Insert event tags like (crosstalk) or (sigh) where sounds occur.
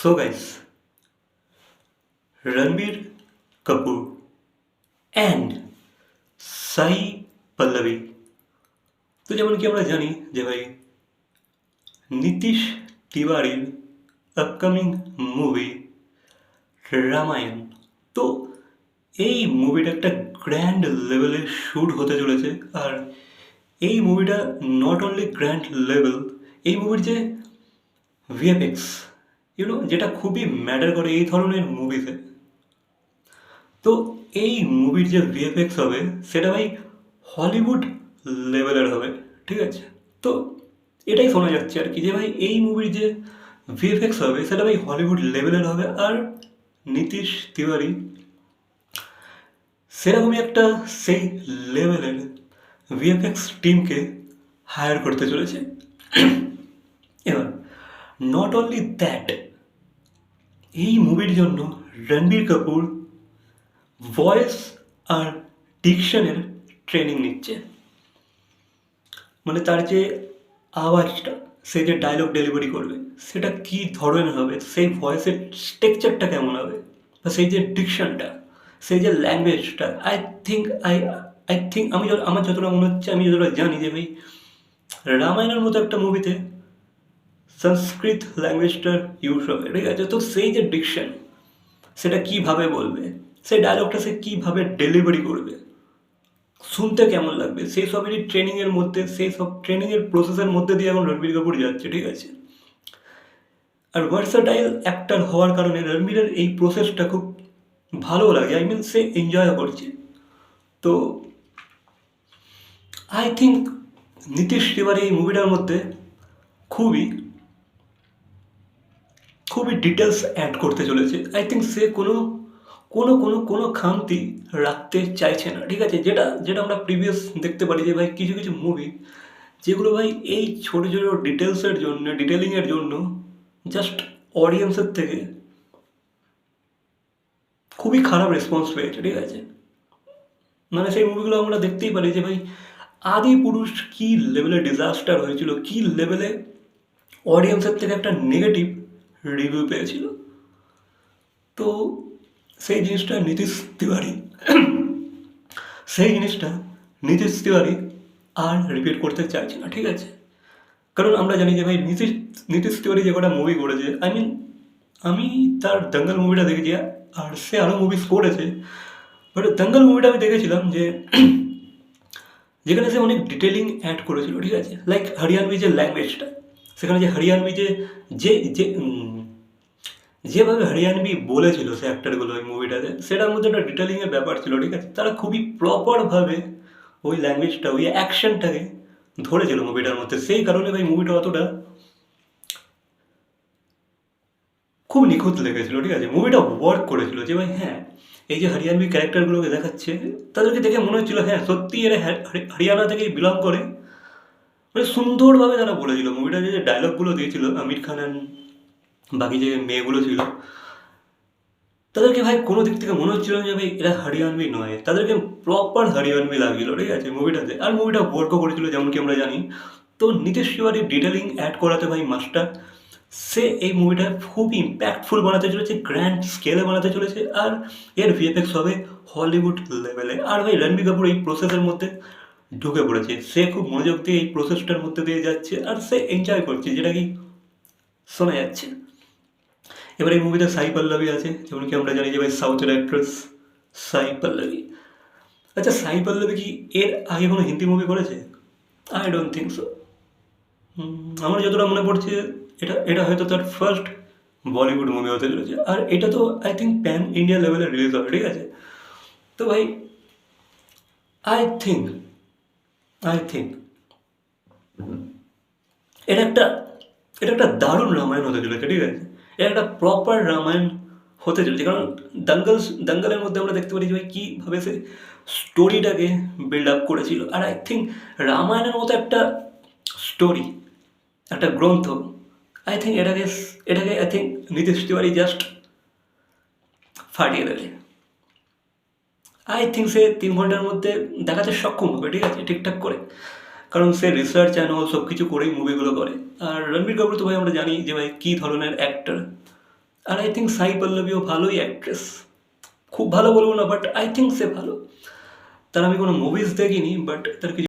So, guys, Ranbir Kapoor and সাই পল্লবী তো যেমন কি আমরা জানি যে ভাই নীতিশ তিওয়ারির আপকামিং মুভি রামায়ণ তো এই মুভিটা একটা গ্র্যান্ড লেভেলে শ্যুট হতে চলেছে আর এই মুভিটা নট অনলি গ্র্যান্ড লেভেল এই মুভির যে ভিএফএক্স ইউনো যেটা খুবই ম্যাটার করে এই ধরনের মুভিতে তো এই মুভির যে ভিএফএক্স হবে, সেটা ভাই হলিউড লেভেলের হবে, ঠিক আছে? তো এটাই শোনা যাচ্ছে আর কি যে ভাই এই মুভির যে ভিএফএক্স হবে, সেটা ভাই হলিউড লেভেলের হবে আর নীতিশ তিওয়ারি সেরকমই একটা সেই লেভেলের ভিএফএক্স টিমকে হায়ার করতে চলেছে। এবার নট অনলি দ্যাট এই মুভির জন্য রণবীর কাপুর ভয়েস আর ডিকশনের ট্রেনিং নিচ্ছে। মানে তার যে আওয়াজটা, সে যে ডায়লগ ডেলিভারি করবে, সেটা কী ধরনের হবে, সেই ভয়েসের স্ট্রাকচারটা কেমন হবে, বা সেই যে ডিকশনটা সেই যে ল্যাঙ্গুয়েজটা I think I I think আমি আমার যতটা মনে হচ্ছে, আমি যতটা জানি যে ভাই, রামায়ণের মতো একটা মুভিতে সংস্কৃত ল্যাঙ্গুয়েজটার ইউজ হবে, ঠিক আছে? তো সেই যে ডিকশন সেটা কীভাবে বলবে? সেই ডায়লগটা সে কীভাবে ডেলিভারি করবে? শুনতে কেমন লাগবে? সেই সবেরই ট্রেনিংয়ের মধ্যে, সেই সব ট্রেনিংয়ের প্রসেসের মধ্যে দিয়ে এখন রণবীর কাপুর যাচ্ছে, ঠিক আছে? আর ভার্সাটাইল অ্যাক্টার হওয়ার কারণে রণবীরের এই প্রসেসটা খুব ভালো লাগে। আই মিন সে এনজয় করছে। তো আই থিঙ্ক নীতিশ তিওয়ারি এই মুভিটার মধ্যে খুবই খুবই ডিটেলস অ্যাড করতে চলেছে। আই থিঙ্ক সে কোনো কোনো কোনো কোনো খামতি রাখতে চাইছে না। ঠিক আছে, যেটা যেটা আমরা প্রিভিয়াস দেখতে পারি যে ভাই কিছু কিছু মুভি যেগুলো ভাই এই ছোটো ছোটো ডিটেলসের জন্য ডিটেলিংয়ের জন্য জাস্ট অডিয়েন্সের থেকে খুবই খারাপ রেসপন্স পেয়েছে। ঠিক আছে? মানে সেই মুভিগুলো আমরা দেখতেই পারি যে ভাই আদি পুরুষ কী লেভেলে ডিজাস্টার হয়েছিল, কী লেভেলে অডিয়েন্সের থেকে একটা নেগেটিভ রিভিউ পেয়েছিল। তো সেই জিনিসটা নীতিশ তিওয়ারি। সেই জিনিসটা নীতিশ তিওয়ারি আর রিপিট করতে চাইছে না, ঠিক আছে? কারণ আমরা জানি যে ভাই নীতিশ নীতিশ তিওয়ারি যে কটা মুভি করেছে আই মিন আমি তার দঙ্গল মুভিটা দেখেছি আর সে আরও মুভিস করেছে। বাট দঙ্গল মুভিটা আমি দেখেছিলাম যে (clears throat) যেখানে সে অনেক ডিটেলিং অ্যাড করেছিল, ঠিক আছে? লাইক হরিয়ানবি যে ল্যাঙ্গুয়েজটা সেখানে যে হরিয়ানবি যে যে যেভাবে হরিয়ানবি বলেছিল সে অ্যাক্টারগুলো ওই মুভিটাতে সেটার মধ্যে একটা ডিটেলিংয়ের ব্যাপার ছিল, ঠিক আছে? তারা খুবই প্রপারভাবে ওই ল্যাঙ্গুয়েজটা ওই অ্যাকশনটাকে ধরেছিল মুভিটার মধ্যে। সেই কারণে ভাই মুভিটা অতটা খুব নিখুঁত লেগেছিল, ঠিক আছে? মুভিটা ওয়ার্ক করেছিল যে ভাই হ্যাঁ এই যে হরিয়ানবি ক্যারেক্টারগুলোকে দেখাচ্ছে, তাদেরকে দেখে মনে হচ্ছিল হ্যাঁ সত্যি এরা হ্যার- হরিয়ানা থেকেই বিলং করে। মানে সুন্দরভাবে তারা বলেছিল মুভিটা যে ডায়লগগুলো দিয়েছিল, আমির খান and বাকি যে মেয়েগুলো ছিল, তাদেরকে ভাই কোনো দিক থেকে মনে হচ্ছিল যে ভাই এরা হরিয়ানবি নয়, তাদেরকে প্রপার হরিয়ানবি লাগছিল ঠিক আছে মুভিটাতে আর মুভিটা ওয়ার্কও করেছিল যেমন কি আমরা জানি। তো নীতিশ তিওয়ারি ডিটেলিং অ্যাড করাতে ভাই মাস্টার, সে এই মুভিটা খুব ইম্প্যাক্টফুল বানাতে চলেছে গ্র্যান্ড স্কেলে বানাতে চলেছে, আর এর ভিএফএক্স হবে হলিউড লেভেলে আর ভাই রণবীর কাপুর এই প্রসেসের মধ্যে ঢুকে পড়েছে। সে খুব মনোযোগ দিয়ে এই প্রসেসটার মধ্যে দিয়ে যাচ্ছে আর সে এনজয় করছে, যেটা কি শোনা যাচ্ছে। এবার এই মুভিতে সাই পল্লবী আছে, যেমন কি আমরা জানি যে ভাই সাউথের অ্যাক্ট্রেস সাই পল্লবী। আচ্ছা সাই পল্লবী কি এর আগে কোনো হিন্দি মুভি করেছে? আই ডোন্ট থিঙ্ক সো আমার যতটা মনে পড়ছে, এটা এটা হয়তো তার ফার্স্ট বলিউড মুভি হতে চলেছে। আর এটা তো আই থিঙ্ক প্যান ইন্ডিয়া লেভেলে রিলিজ হবে, ঠিক আছে? তো ভাই আই থিঙ্ক আই থিঙ্ক এটা একটা এটা একটা দারুণ রামায়ণ হতে চলেছে, ঠিক আছে? এটা একটা প্রপার রামায়ণ হতে চলেছে, কারণ দাঙ্গল দাঙ্গলের মধ্যে আমরা দেখতে পারি যে ভাই কীভাবে সে স্টোরিটাকে বিল্ড আপ করেছিল। আর আই থিঙ্ক রামায়ণের মতো একটা স্টোরি একটা গ্রন্থ আই থিঙ্ক এটাকে এটাকে আই থিঙ্ক তিওয়ারি জাস্ট ফাটিয়ে দেবে। আই থিঙ্ক সে তিন ঘণ্টার মধ্যে দেখাতে সক্ষম হবে, ঠিক আছে, ঠিকঠাক করে। কারণ সে রিসার্চ অ্যান্ড অল সব কিছু করেই মুভিগুলো করে। আর রণবীর কাপুর তো ভাই আমরা জানি যে ভাই কী ধরনের অ্যাক্টর আর আই থিঙ্ক সাই পল্লবীও ভালোই অ্যাক্ট্রেস খুব ভালো বলব না বাট আই থিঙ্ক সে ভালো। তার আমি কোনো মুভিজ দেখিনি বাট তার কিছু